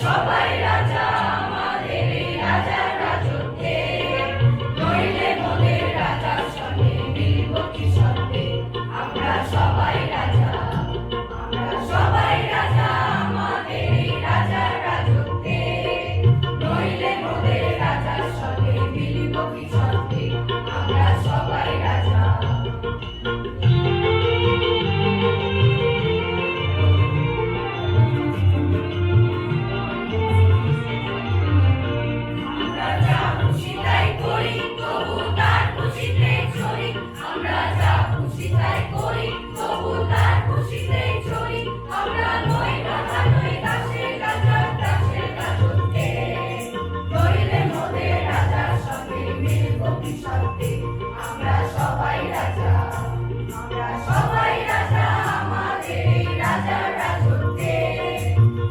Chapa! দ্বিধায় করি, তবু তার খুশিতে চলি। আমরা নই রাধা নই দাসে রাজা দাসে রাজুকে নইলে মোদের রাজার সঙ্গে মিলব কি সত্যি আমরা সবাই রাজা, আমরা সবাই রাজা, আমাদের এই রাজা রাজুকে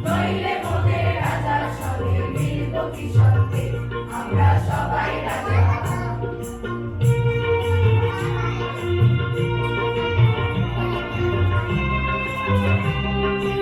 নইলে মোদের রাজার সঙ্গে মিলব কি সত্যি